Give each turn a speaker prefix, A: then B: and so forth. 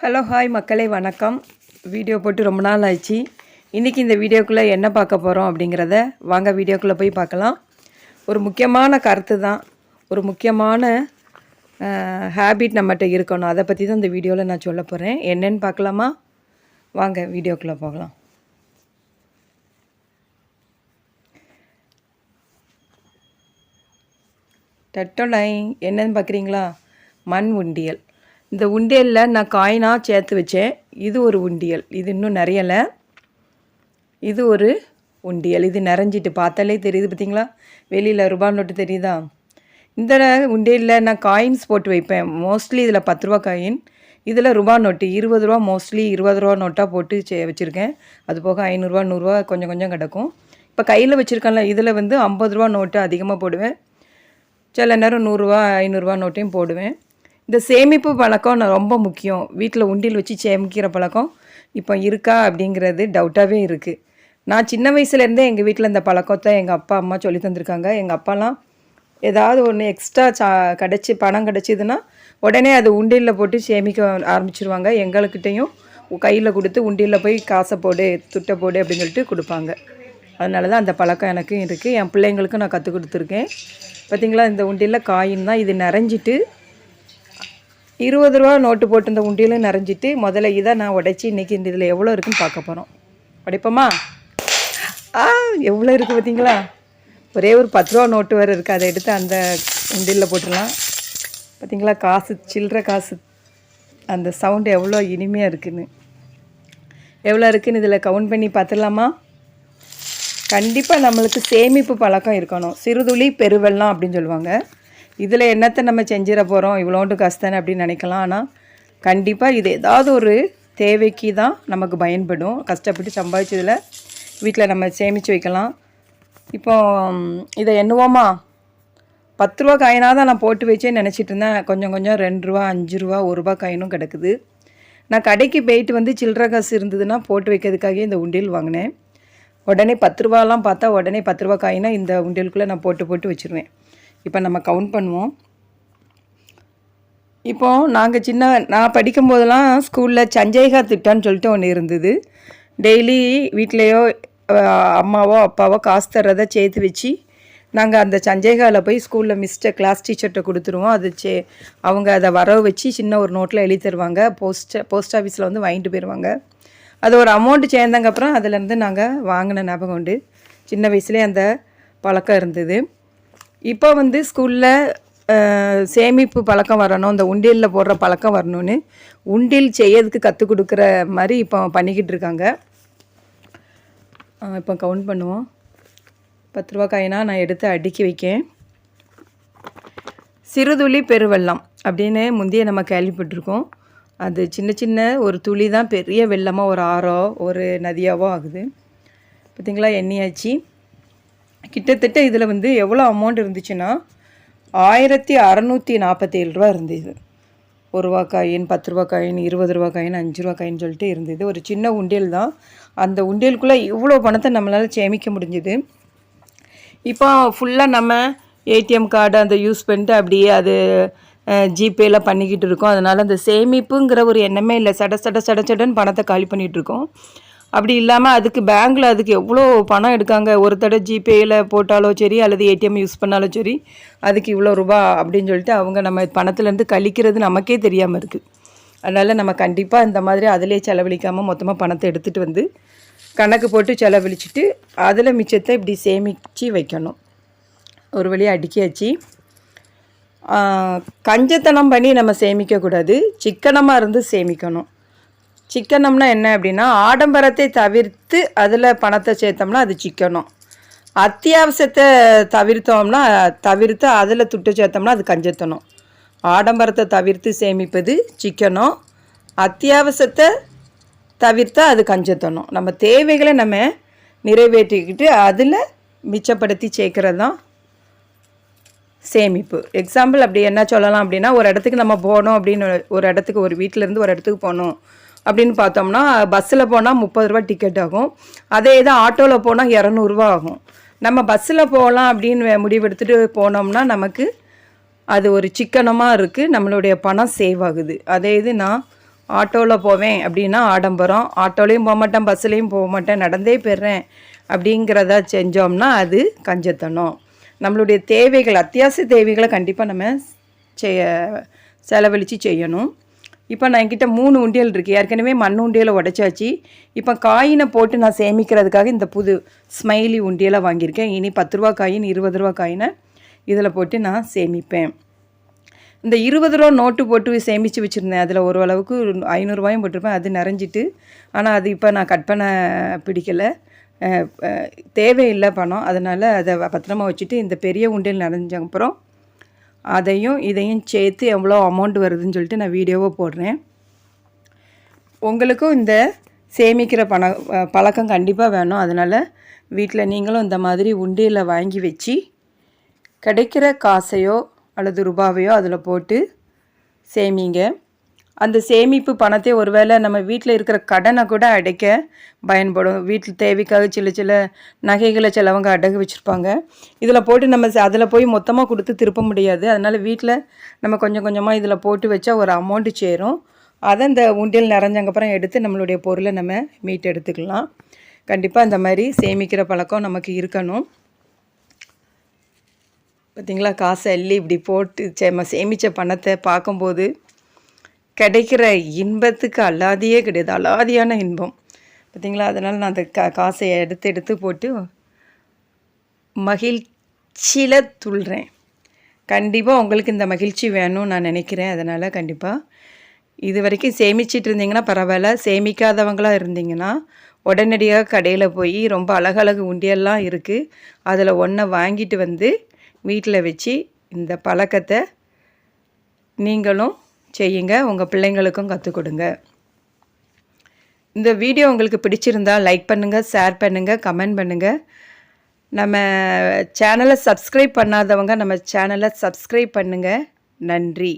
A: Hello hi மக்களே வணக்கம். Video போட்டு ரொம்ப நாள் ஆச்சு இன்றைக்கி இந்த வீடியோக்குள்ளே என்ன பார்க்க போகிறோம் அப்படிங்கிறத வாங்க வீடியோக்குள்ளே போய் பார்க்கலாம். ஒரு முக்கியமான கருத்து தான். ஒரு முக்கியமான ஹேபிட் நம்மகிட்ட இருக்கணும். அதை பற்றி தான் இந்த வீடியோவில் நான் சொல்ல போகிறேன் என்னன்னு பார்க்கலாமா? வாங்க வீடியோக்குள்ளே போகலாம். டட்டோலை என்னன்னு பார்க்குறீங்களா? மண் உண்டியல். இந்த உண்டியலில் நான் காயினாக சேர்த்து வச்சேன். இது ஒரு உண்டியல். இது இன்னும் நிறையலை. இது ஒரு உண்டியல். இது நிறைஞ்சிட்டு பார்த்தாலே தெரியுது பார்த்தீங்களா வெளியில் ரூபா நோட்டு தெரியுதா? இந்த உண்டியலில் நான் காயின்ஸ் போட்டு வைப்பேன். மோஸ்ட்லி இதில் பத்து ரூபா காயின். இதில் ரூபா நோட்டு. இருபது ரூபா மோஸ்ட்லி இருபது ரூபா நோட்டாக போட்டு சே வச்சுருக்கேன். அது போக ஐநூறுரூவா நூறுரூவா கொஞ்சம் கொஞ்சம் கிடக்கும். இப்போ கையில் வச்சுருக்கேன்ல இதில் வந்து ஐம்பது ரூபா நோட்டு அதிகமாக போடுவேன். சில நேரம் நூறுரூவா ஐநூறுரூவா நோட்டையும் போடுவேன். இந்த சேமிப்பு பழக்கம் நான் ரொம்ப முக்கியம். வீட்டில் உண்டியல் வச்சு சேமிக்கிற பழக்கம் இப்போ இருக்கா அப்படிங்கிறது டவுட்டாகவே இருக்குது நான் சின்ன வயசுலேருந்தே எங்கள் வீட்டில் இந்த பழக்கத்தை எங்கள் அப்பா அம்மா சொல்லி தந்திருக்காங்க. எங்கள் அப்பாலாம் ஏதாவது ஒன்று எக்ஸ்ட்ரா சா கிடச்சி பணம் கிடச்சிதுன்னா உடனே அது உண்டியலில் போட்டு சேமிக்க ஆரம்பிச்சிருவாங்க. எங்களுக்கிட்டேயும் கையில் கொடுத்து உண்டியலில் போய் காசை போடு துட்டை போடு அப்படின்னு சொல்லிட்டு கொடுப்பாங்க. அதனால தான் அந்த பழக்கம் எனக்கும் இருக்குது என் பிள்ளைங்களுக்கும் நான் கற்றுக் கொடுத்துருக்கேன். பார்த்தீங்களா இந்த உண்டியலில் காயின் தான் இது நிறைஞ்சிட்டு இருபது ரூபா நோட்டு போட்டு இந்த உண்டியலும் நிறைஞ்சிட்டு முதல்ல இதை நான் உடைச்சி இன்றைக்கி இந்த இதில் எவ்வளோ இருக்குன்னு பார்க்க போகிறோம் உடைப்போமா? ஆ எவ்வளோ இருக்குது பார்த்தீங்களா? ஒரே ஒரு பத்து ரூபா நோட்டு வேறு இருக்குது அதை எடுத்து அந்த உண்டியில் போட்டுடலாம். பார்த்தீங்களா? காசு சில்லற காசு. அந்த சவுண்டு எவ்வளோ இனிமையாக இருக்குதுன்னு எவ்வளோ இருக்குதுன்னு இதில் கவுண்ட் பண்ணி பார்த்துடலாமா? கண்டிப்பாக நம்மளுக்கு சேமிப்பு பழக்கம் இருக்கணும். சிறுதுளி பெருவெள்ளம் அப்படின்னு சொல்லுவாங்க. இதில் என்னத்தை நம்ம செஞ்சிட போகிறோம் இவ்வளோண்டு கஷ்டம் அப்படின்னு நினைக்கலாம். ஆனால் கண்டிப்பாக இது ஏதாவது ஒரு தேவைக்கு தான் நமக்கு பயன்படும். கஷ்டப்பட்டு சம்பாதிச்சதில் வீட்டில் நம்ம சேமித்து வைக்கலாம். இப்போ இதை என்னவோமா பத்து ரூபா காயினாக தான் நான் போட்டு வச்சேன்னு நினச்சிட்டு இருந்தேன். கொஞ்சம் கொஞ்சம் ரெண்டு ரூபா அஞ்சு ரூபா ஒரு ரூபா காயினும் கிடக்குது. நான் கடைக்கு போயிட்டு வந்து சில்லற காசு இருந்ததுன்னா போட்டு வைக்கிறதுக்காகவே இந்த உண்டியல் வாங்கினேன். உடனே பத்து ரூபாலாம் பார்த்தா உடனே பத்து ரூபா காயினா இந்த உண்டியலுக்குள்ளே நான் போட்டு போட்டு வச்சுருவேன். இப்போ நம்ம கவுண்ட் பண்ணுவோம். இப்போது நாங்கள் சின்ன நான் படிக்கும்போதெல்லாம் ஸ்கூலில் சஞ்சய்கா திட்டம்னு சொல்லிட்டு ஒன்று இருந்தது. டெய்லி வீட்லேயோ அம்மாவோ அப்பாவோ காசு தர்றதை சேர்த்து வச்சு நாங்கள் அந்த சஞ்சய்காவில் போய் ஸ்கூலில் மிஸ்டர் கிளாஸ் டீச்சர்கிட்ட கொடுத்துருவோம். அது சே அவங்க அதை வரவு வச்சு சின்ன ஒரு நோட்டில் எழுதி தருவாங்க. போஸ்ட் போஸ்ட் ஆஃபீஸில் வந்து வாங்கிட்டு போயிடுவாங்க அது ஒரு அமௌண்ட்டு சேர்ந்தங்க அப்புறம் அதுலேருந்து நாங்கள் வாங்கின ஞாபகம் உண்டு. சின்ன வயசுலேயே அந்த பழக்கம் இருந்தது. இப்போ வந்து ஸ்கூலில் சேமிப்பு பழக்கம் வரணும் இந்த உண்டியலில் போடுற பழக்கம் வரணும்னு உண்டியல் செய்யறதுக்கு கற்றுக் கொடுக்குற மாதிரி இப்போ பண்ணிக்கிட்டு இருக்காங்க. இப்போ கவுண்ட் பண்ணுவோம். பத்து ரூபா காயினா நான் எடுத்து அடுக்கி வைக்கேன். சிறுதுளி பெருவெள்ளம் அப்படின்னு முந்தைய நம்ம கேள்விப்பட்டிருக்கோம். அது சின்ன சின்ன ஒரு துளி தான் பெரிய வெள்ளமாக ஒரு ஆறோ ஒரு நதியாவோ ஆகுது. பார்த்திங்களா எண்ணியாச்சு கிட்டத்தட்ட இதில் வந்து எவ்வளோ அமௌண்ட் இருந்துச்சுன்னா ஆயிரத்தி அறநூற்றி நாற்பத்தேழு ரூபா இருந்தது. ஒரு ரூபா காயின் பத்து ரூபா காயின் இருபது ரூபா காயின் அஞ்சு ரூபா காயின் சொல்லிட்டு இருந்தது. ஒரு சின்ன உண்டியல் தான். அந்த உண்டியலுக்குள்ளே இவ்வளோ பணத்தை நம்மளால் சேமிக்க முடிஞ்சுது. இப்போ ஃபுல்லாக நம்ம ஏடிஎம் கார்டு அந்த யூஸ் பண்ணிட்டு அப்படியே அது ஜிபேலாம் பண்ணிக்கிட்டு இருக்கோம். அதனால் அந்த சேமிப்புங்கிற ஒரு எண்ணமே இல்லை. சட சட சட சடன்னு பணத்தை காலி பண்ணிகிட்டு இருக்கோம். அப்படி இல்லாமல் அதுக்கு பேங்க்கில் அதுக்கு எவ்வளோ பணம் எடுக்காங்க? ஒரு தடவை ஜிபேயில் போட்டாலோ சரி அல்லது ஏடிஎம் யூஸ் பண்ணாலும் சரி அதுக்கு இவ்வளோ ரூபா அப்படின்னு சொல்லிட்டு அவங்க நம்ம பணத்துலேருந்து கழிக்கிறது நமக்கே தெரியாமல் இருக்குது அதனால் நம்ம கண்டிப்பாக இந்த மாதிரி அதிலே செலவழிக்காமல் மொத்தமாக பணத்தை எடுத்துகிட்டு வந்து கணக்கு போட்டு செலவழிச்சிட்டு அதில் மிச்சத்தை இப்படி சேமித்து வைக்கணும். ஒரு வழியாக அடுக்கியாச்சு. கஞ்சத்தனம் பண்ணி நம்ம சேமிக்கக்கூடாது. சிக்கனமாக இருந்து சேமிக்கணும். சிக்கனம்னா என்ன அப்படின்னா ஆடம்பரத்தை தவிர்த்து அதில் பணத்தை சேர்த்தோம்னா அது சிக்கனம். அத்தியாவசியத்தை தவிர்த்தோம்னா தவிர்த்து அதில் துட்டு சேர்த்தோம்னா அது கஞ்சத்தனம். ஆடம்பரத்தை தவிர்த்து சேமிப்பது சிக்கனம். அத்தியாவசியத்தை தவிர்த்தா அது கஞ்சத்தனம். நம்ம தேவைகளை நம்ம நிறைவேற்றிக்கிட்டு அதில் மிச்சப்படுத்தி சேர்க்கறது தான் சேமிப்பு. எக்ஸாம்பிள் அப்படி என்ன சொல்லலாம் அப்படின்னா ஒரு இடத்துக்கு நம்ம போகணும் அப்படின்னு ஒரு இடத்துக்கு ஒரு வீட்டிலேருந்து ஒரு இடத்துக்கு போகணும் அப்படின்னு பார்த்தோம்னா பஸ்ஸில் போனால் முப்பது ரூபா டிக்கெட் ஆகும். அதே இது ஆட்டோவில் போனால் இரநூறுவா ஆகும். நம்ம பஸ்ஸில் போகலாம் அப்படின்னு முடிவெடுத்துட்டு போனோம்னா நமக்கு அது ஒரு சிக்கனமாக இருக்குது நம்மளுடைய பணம் சேவ் ஆகுது. அதே இது நான் ஆட்டோவில் போவேன் அப்படின்னா ஆடம்பரம். ஆட்டோலையும் போக மாட்டேன் பஸ்ஸுலேயும் போக மாட்டேன் நடந்தே போயிடுறேன் அப்படிங்கிறத செஞ்சோம்னா அது கஞ்சத்தனம். நம்மளுடைய தேவைகள் அத்தியாவசிய தேவைகளை கண்டிப்பாக நம்ம செய்ய செலவழித்து செய்யணும். இப்போ நான் என்கிட்ட மூணு உண்டியல் இருக்குது ஏற்கனவே மண் உண்டியலை உடச்சாச்சு. இப்போ காயினை போட்டு நான் சேமிக்கிறதுக்காக இந்த புது ஸ்மைலி உண்டியலை வாங்கியிருக்கேன். இனி பத்து ரூபா காயின் இருபது ரூபா காயினை இதில் போட்டு நான் சேமிப்பேன். இந்த இருபது ரூபா நோட்டு போட்டு சேமித்து வச்சுருந்தேன். அதில் ஒரு அளவுக்கு ஐநூறுரூவாயும் போட்டிருப்பேன். அது நிறைஞ்சிட்டு. ஆனால் அது இப்போ நான் கட் பண்ண பிடிக்கலை. தேவையில்லை பணம். அதனால் அதை பத்திரமா வச்சுட்டு இந்த பெரிய உண்டியல் நிறைஞ்ச அப்புறம் அதையும் இதையும் சேர்த்து எவ்வளோ அமௌண்ட் வருதுன்னு சொல்லிட்டு நான் வீடியோவை போடுறேன். உங்களுக்கும் இந்த சேமிக்கிற பண பழக்கம் கண்டிப்பாக வேணும். அதனால் வீட்டில் நீங்களும் இந்த மாதிரி உண்டியில் வாங்கி வச்சு கிடைக்கிற காசையோ அல்லது ரூபாவையோ அதில் போட்டு சேமிங்க. அந்த சேமிப்பு பணத்தை ஒருவேளை நம்ம வீட்டில் இருக்கிற கடனை கூட அடைக்க பயன்படும். வீட்டில் தேவைக்காக சில சில நகைகளை சிலவங்க அடகு வச்சுருப்பாங்க. இதில் போட்டு நம்ம அதில் போய் மொத்தமாக கொடுத்து திருப்ப முடியாது. அதனால் வீட்டில் நம்ம கொஞ்சம் கொஞ்சமாக இதில் போட்டு வச்சா ஒரு அமௌண்ட்டு சேரும். அதை இந்த உண்டியல் நிறைஞ்சக்கப்புறம் எடுத்து நம்மளுடைய பொருளை நம்ம மீட் எடுத்துக்கலாம். கண்டிப்பாக இந்த மாதிரி சேமிக்கிற பழக்கம் நமக்கு இருக்கணும். பார்த்திங்களா காசை அள்ளி இப்படி போட்டு சேம சேமித்த பணத்தை பார்க்கும்போது கிடைக்கிற இன்பத்துக்கு அல்லாதியே கிடையாது. அலாதியான இன்பம். பார்த்தீங்களா அதனால் நான் அந்த கா காசை எடுத்து எடுத்து போட்டு மகிழ்ச்சியில் துள்ளுறேன் கண்டிப்பாக உங்களுக்கு இந்த மகிழ்ச்சி வேணும்னு நான் நினைக்கிறேன். அதனால் கண்டிப்பாக இது வரைக்கும் சேமிச்சிட்டு இருந்தீங்கன்னா பரவாயில்ல. சேமிக்காதவங்களாக இருந்தீங்கன்னா உடனடியாக கடையில் போய் ரொம்ப அழகழகு உண்டியெல்லாம் இருக்குது அதில் ஒன்றை வாங்கிட்டு வந்து வீட்டில் வச்சு இந்த பழக்கத்தை நீங்களும் செய்யுங்க. உங்கள் பிள்ளைங்களுக்கும் கற்றுக் கொடுங்க. இந்த வீடியோ உங்களுக்கு பிடிச்சிருந்தா லைக் பண்ணுங்கள் ஷேர் பண்ணுங்கள் கமெண்ட் பண்ணுங்கள் நம்ம சேனலை சப்ஸ்கிரைப் பண்ணாதவங்க நம்ம சேனலை சப்ஸ்கிரைப் பண்ணுங்கள் நன்றி.